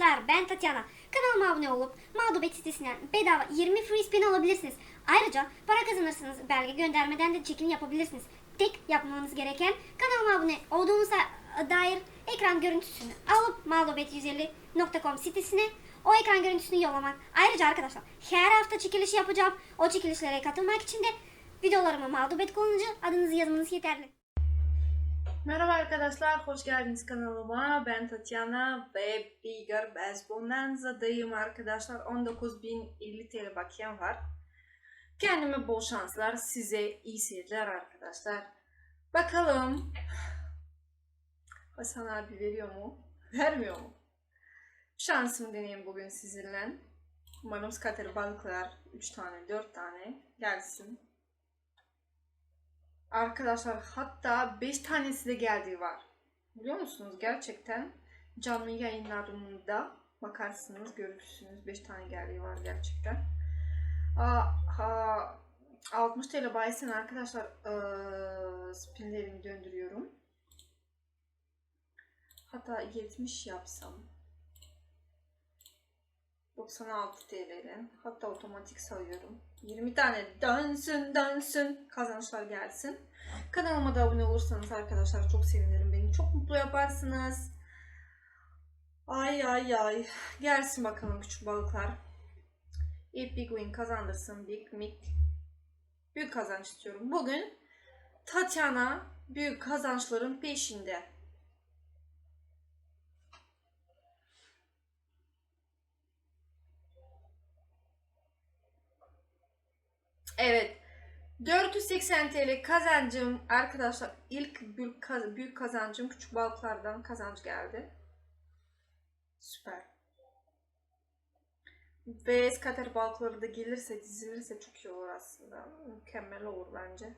arkadaşlar ben Tatyana. Kanalıma abone olup Mağdubet sitesinden bedava 20 free spin alabilirsiniz. Ayrıca para kazanırsınız. Belge göndermeden de çekim yapabilirsiniz. Tek yapmanız gereken kanalıma abone olduğunuza dair ekran görüntüsünü alıp mağdubet150.com sitesine o ekran görüntüsünü yollamak. Ayrıca arkadaşlar her hafta çekiliş yapacağım. O çekilişlere katılmak için de videolarıma mağdubet kullanıcı adınızı yazmanız yeterli. Merhaba arkadaşlar, hoş geldiniz kanalıma. Ben Tatyana ve Bigger Bonanza'dayım arkadaşlar. 19.050 TL bakiyem var. Kendime bol şanslar, size iyi seyirler arkadaşlar. Bakalım Hasan abi veriyor mu? Vermiyor mu? Şansımı deneyeyim bugün sizinle. Umarım skater balıklar 3 tane 4 tane gelsin. Arkadaşlar hatta 5 tanesi de geldiği var. Biliyor musunuz? Gerçekten canlı yayınlarında bakarsınız görürsünüz 5 tane geldiği var gerçekten. Aa, ha, 60 TL bayisen arkadaşlar eee, spinlerimi döndürüyorum. Hatta 70 yapsam. 96 TL'den. Hatta otomatik sayıyorum. 20 tane dönsün dönsün kazançlar gelsin. Kanalıma da abone olursanız arkadaşlar çok sevinirim. Beni çok mutlu yaparsınız. Ay ay ay. Gelsin bakalım küçük balıklar. İlk Big Win kazandırsın. Big Mick. Büyük kazanç istiyorum. Bugün Tatyana büyük kazançların peşinde. Evet. 480 TL kazancım arkadaşlar ilk büyük, kaz- büyük kazancım küçük balıklardan kazanç geldi. Süper. Ve skater balıkları da gelirse dizilirse çok iyi olur aslında. Mükemmel olur bence.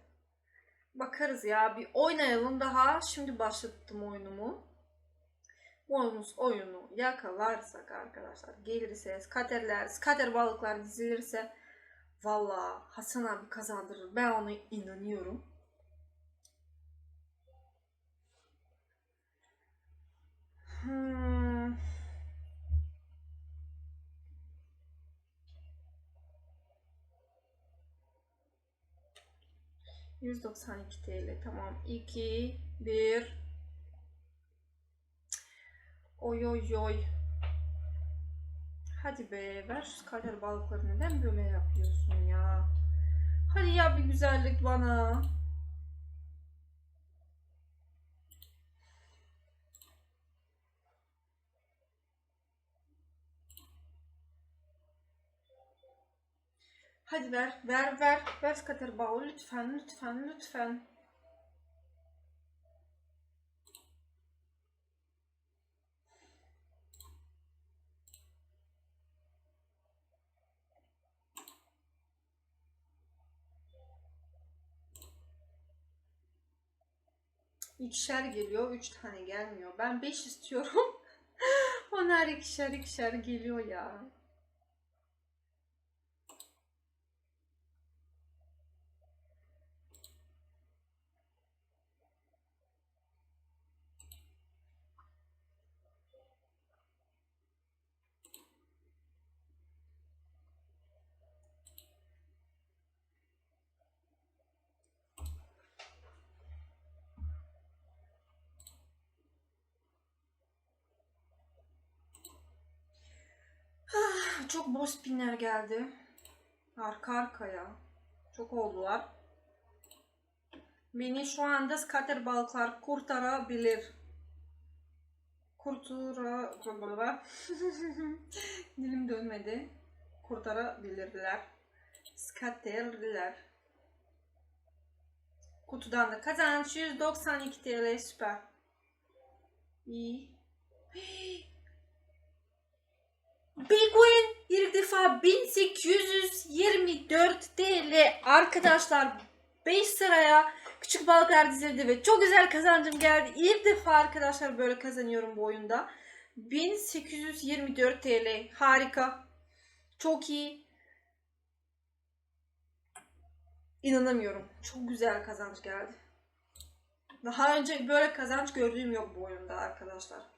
Bakarız ya bir oynayalım daha. Şimdi başlattım oyunumu. Oyunumuz oyunu yakalarsak arkadaşlar gelirse skaterler, skater balıklar dizilirse Valla Hasan abi kazandırır. Ben ona inanıyorum. Hmm. ...192 TL. Tamam. 2, 1... Oy oy oy. Hadi be ver şu kader balıkları neden böyle yapıyorsun ya? Hadi ya bir güzellik bana. Hadi ver, ver, ver, ver skater bağı lütfen, lütfen, lütfen. İkişer geliyor, üç tane gelmiyor. Ben beş istiyorum. Onlar ikişer ikişer geliyor ya. Çok boş spinler geldi. Arka arkaya. Çok oldular. Beni şu anda skater balıklar kurtarabilir. Kurtara... Dilim dönmedi. Kurtarabilirler. Skaterler. Kutudan da kazanç 192 TL süper. İyi. Big Win ilk defa 1824 TL arkadaşlar 5 sıraya küçük balıklar dizildi ve çok güzel kazancım geldi. İlk defa arkadaşlar böyle kazanıyorum bu oyunda. 1824 TL harika. Çok iyi. İnanamıyorum. Çok güzel kazanç geldi. Daha önce böyle kazanç gördüğüm yok bu oyunda arkadaşlar.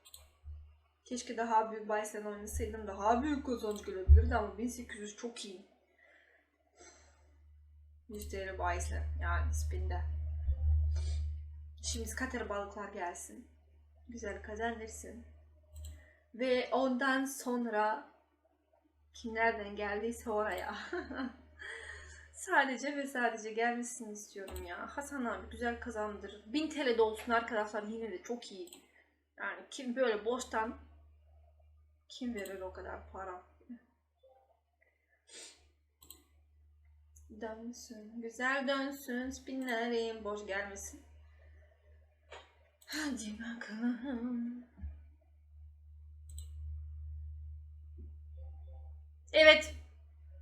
Keşke daha büyük bahisle oynasaydım daha büyük kazanç gelebilirdi ama 1800 çok iyi. 100 TL yani spinde. Şimdi skater balıklar gelsin. Güzel kazanırsın. Ve ondan sonra kimlerden geldiyse oraya. sadece ve sadece gelmesini istiyorum ya. Hasan abi güzel kazandır. 1000 TL de olsun arkadaşlar yine de çok iyi. Yani kim böyle boştan kim verir o kadar para? Dönsün, güzel dönsün, spinlerim boş gelmesin. Hadi bakalım. Evet.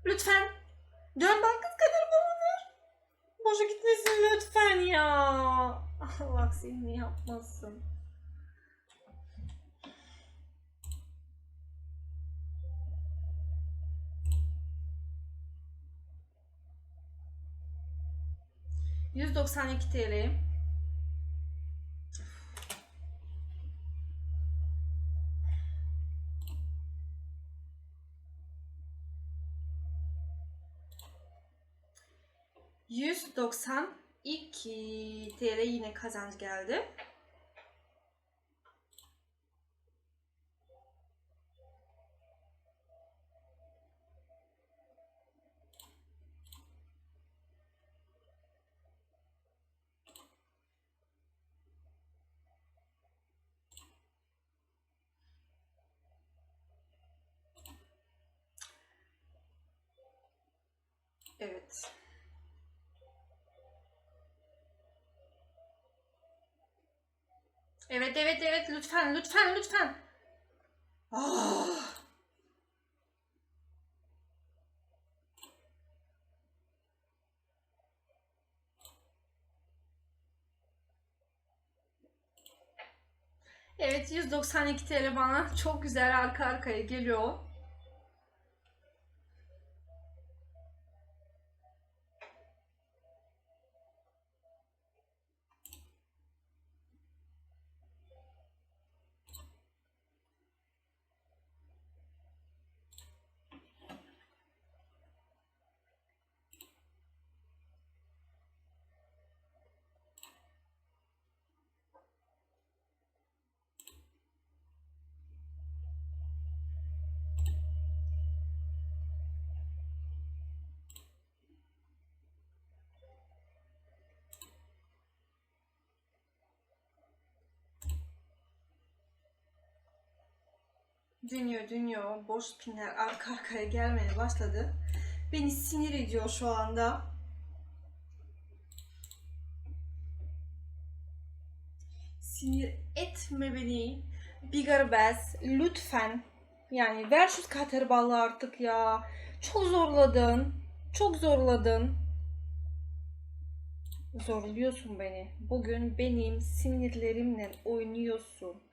Lütfen. Dön bak kız kadar bana ver. Boşa gitmesin lütfen ya. Allah seni yapmasın. ...192 TL. ...192 TL yine kazanç geldi. Evet. Evet evet evet lütfen lütfen lütfen. Ah. Evet 192 TL bana çok güzel arka arkaya geliyor. Dönüyor dönüyor. Boş spinler arka arkaya gelmeye başladı. Beni sinir ediyor şu anda. Sinir etme beni. Bigger Bass lütfen. Yani ver şu kater balı artık ya. Çok zorladın. Çok zorladın. Zorluyorsun beni. Bugün benim sinirlerimle oynuyorsun.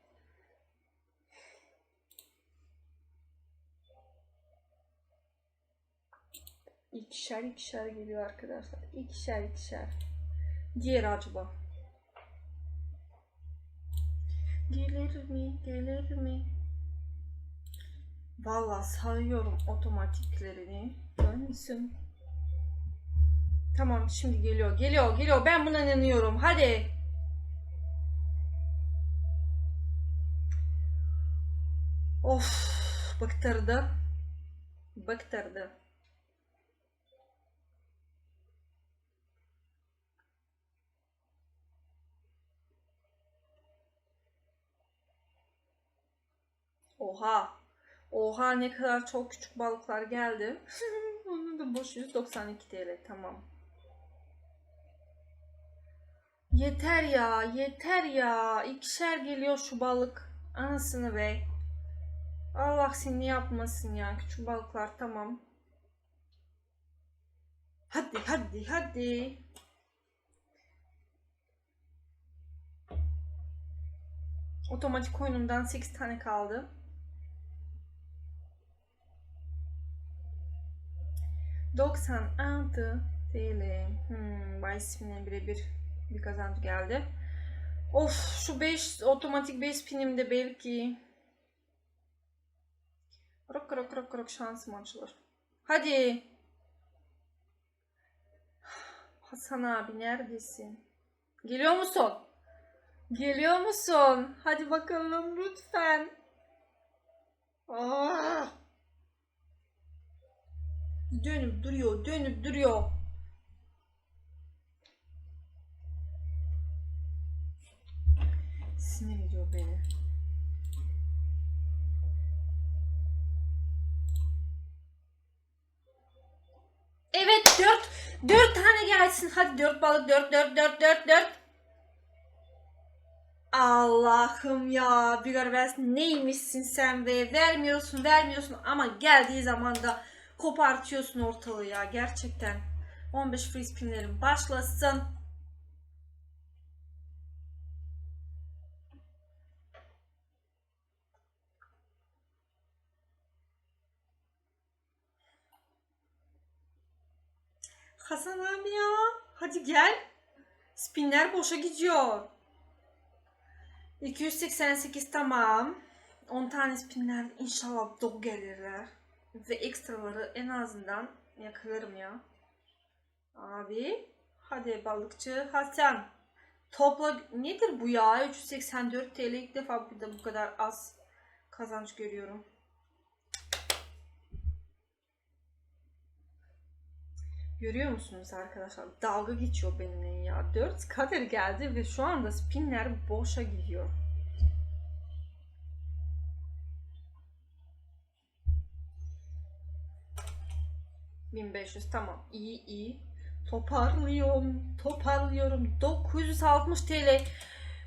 İkişer ikişer geliyor arkadaşlar. İkişer ikişer. Diğer acaba. Gelir mi? Gelir mi? Vallahi sayıyorum otomatiklerini. Dönsün. Tamam şimdi geliyor. Geliyor. Geliyor. Ben buna inanıyorum. Hadi. Of. Bıktırdı. Bıktırdı. Oha. Oha ne kadar çok küçük balıklar geldi. Onun da boş 192 TL tamam. Yeter ya, yeter ya. İkişer geliyor şu balık. Anasını be. Allah seni yapmasın ya. Küçük balıklar tamam. Hadi hadi hadi. Otomatik oyunumdan 8 tane kaldı. 96 TL. Hmm, Bay Spin'e birebir bir kazanç geldi. Of şu 5 otomatik 5 spinimde belki Rok rok rok rok şansım açılır. Hadi. Hasan abi neredesin? Geliyor musun? Geliyor musun? Hadi bakalım lütfen. Ah! Dönüp duruyor, dönüp duruyor. Sinir ediyor beni. Evet dört. Dört tane gelsin. Hadi dört balık. Dört dört dört dört dört. Allah'ım ya. Bir garibes neymişsin sen be. Vermiyorsun vermiyorsun ama geldiği zaman da kopartıyorsun ortalığı ya. Gerçekten. 15 free spinlerim başlasın. Hasan abi ya. Hadi gel. Spinler boşa gidiyor. 288 tamam. 10 tane spinler inşallah dolu gelirler. Ve ekstraları en azından yakalarım ya. Abi. Hadi balıkçı Hasan. Topla nedir bu ya? 384 TL ilk defa bir de bu kadar az kazanç görüyorum. Görüyor musunuz arkadaşlar? Dalga geçiyor benimle ya. 4 kader geldi ve şu anda spinler boşa gidiyor. ...1500 tamam iyi iyi toparlıyorum toparlıyorum 960 TL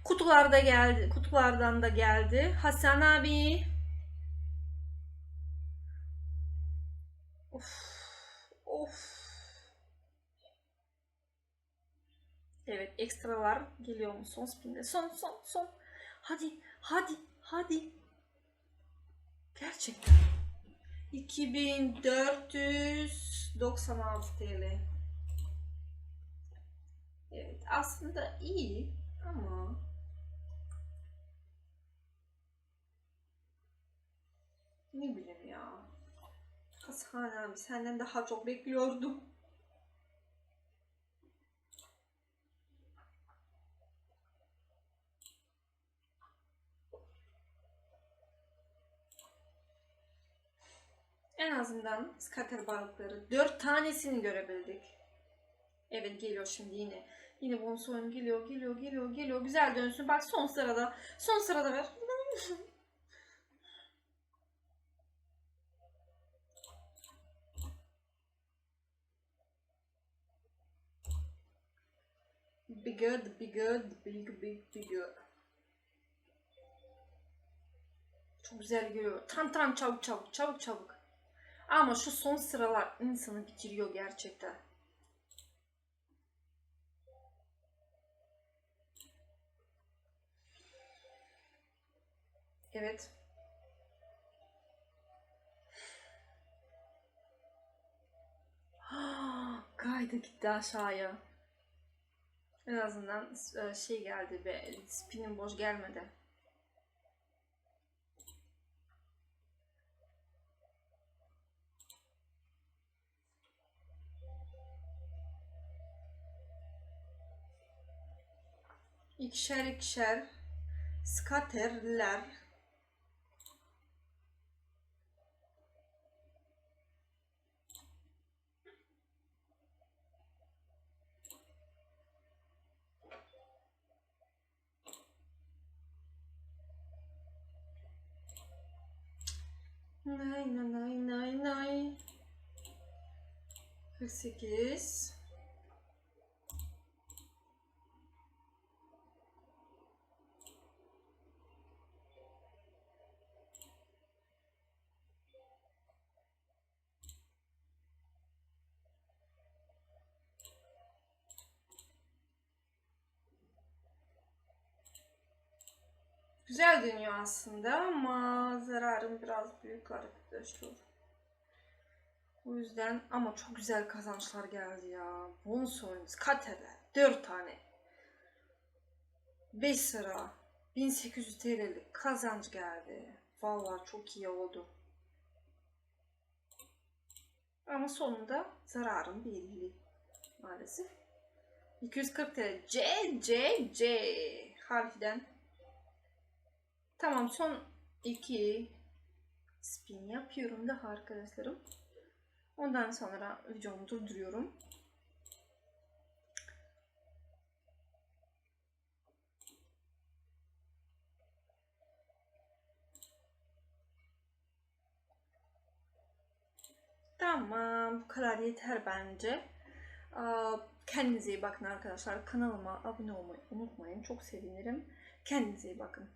kutularda geldi kutulardan da geldi Hasan abi of of Evet ekstralar geliyor mu son spinde? Son son son. Hadi hadi hadi. Gerçekten. 2496 TL. Evet aslında iyi ama ne bileyim ya. Hasan abi senden daha çok bekliyordum. En azından skater balıkları dört tanesini görebildik. Evet geliyor şimdi yine. Yine bonus oyun geliyor, geliyor, geliyor, geliyor. Güzel dönsün. Bak son sırada. Son sırada ver. Bigger, the bigger, the big, big, bigger. Çok güzel geliyor. Tam tam çabuk çabuk çabuk çabuk. Ama şu son sıralar insanı bitiriyor gerçekten. Evet. Kaydı gitti aşağıya. En azından e, şey geldi be, spinin boş gelmedi. İkişer ikişer skaterler. Nay nay nay nay nay. 48 Güzel dönüyor aslında ama zararım biraz büyük arkadaşlar. O yüzden ama çok güzel kazançlar geldi ya. Bonus oyunuz, kateler, 4 tane. 5 sıra, 1800 TL'lik kazanç geldi. Vallahi çok iyi oldu. Ama sonunda zararım belli maalesef. 240 TL. C, C, C harfiden. Tamam son iki spin yapıyorum daha arkadaşlarım. Ondan sonra videomu durduruyorum. Tamam, bu kadar yeter bence. Kendinize iyi bakın arkadaşlar. Kanalıma abone olmayı unutmayın. Çok sevinirim. Kendinize iyi bakın.